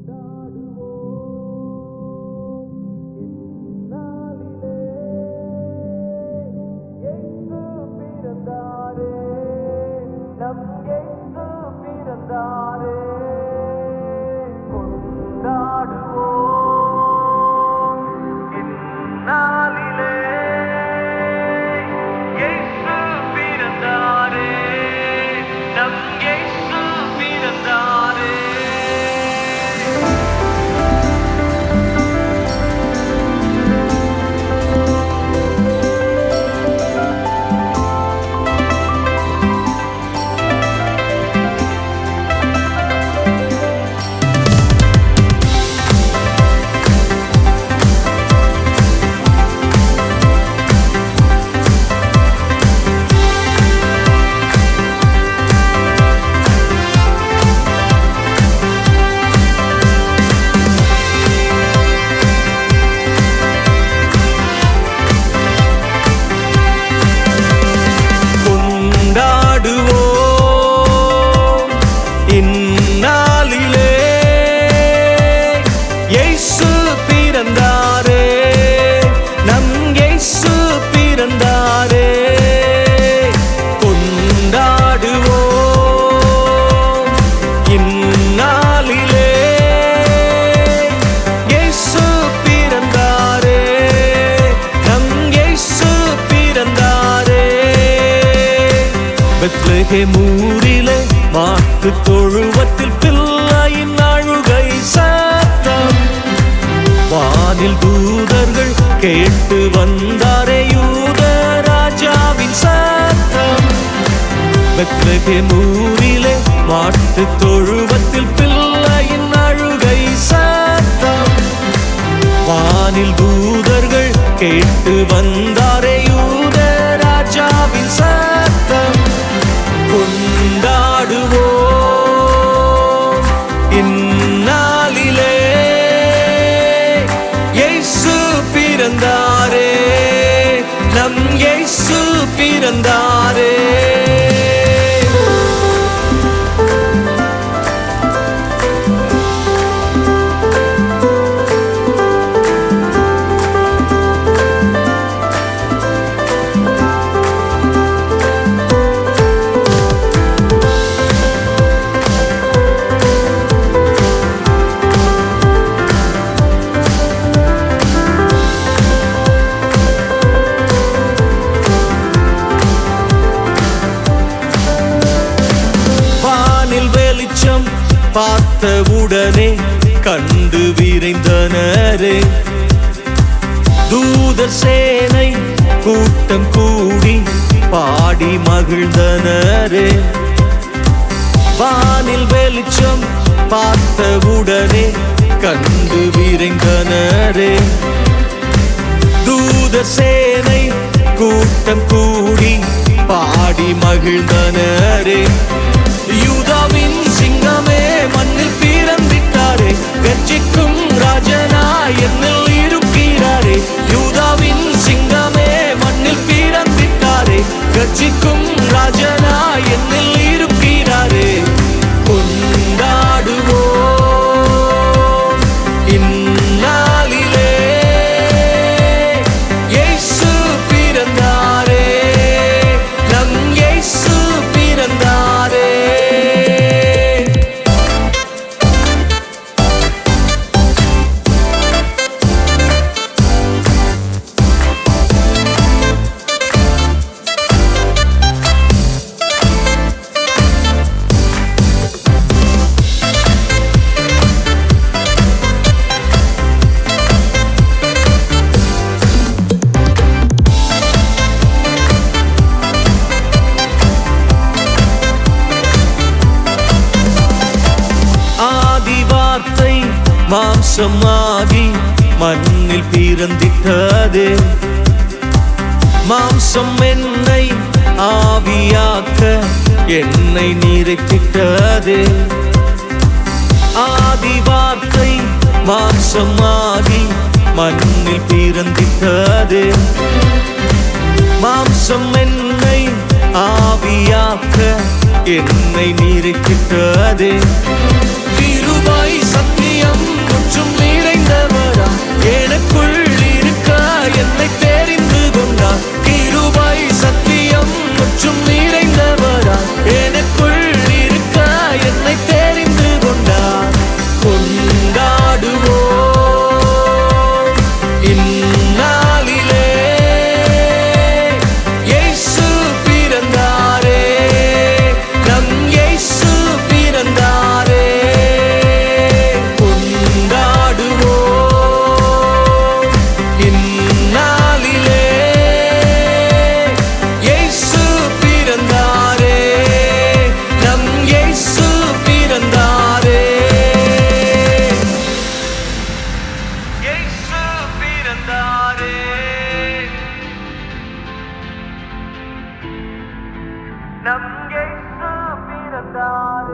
கொண்டாடுவோம் பெத்லகேம் ஊரிலே மாட்டு தொழுவத்தில் பிள்ளையின் அழுகை சத்தம். வானில் தூதர்கள் கேட்டு வந்தாரே யூத ராஜாவின் சத்தம். பெத்லகேம் ஊரிலே மாட்டு தொழுவத்தில் பிள்ளையின் அழுகை சத்தம். வானில் தூதர்கள் கேட்டு வந்தாரே யூத ராஜாவின் சத்தம் பிறந்தாரே பார்த்தவுடனே கண்டு விரைந்தனரே. தூதர் சேனை கூட்டம் கூடி பாடி மகிழ்ந்தனரே. வானில் வெளிச்சம் பார்த்தவுடனே கண்டு விரைந்தனரே. தூத சேனை கூட்டம் கூடி பாடி மகிழ்ந்தனரே. யுதாவின் மாம்சமாகி மண்ணில் பிறந்திட்டது. மாம்சம் என்னை ஆவியாக்க என்னை நிறைத்திட்டது ஆதி வார்த்தை மாம்சமாகி மண்ணில் பிறந்திட்டது. மாம்சம் என்னை ஆவியாக்க என்னை நிறைத்திட்டது கிருபை 좀 நம் பிறந்தார்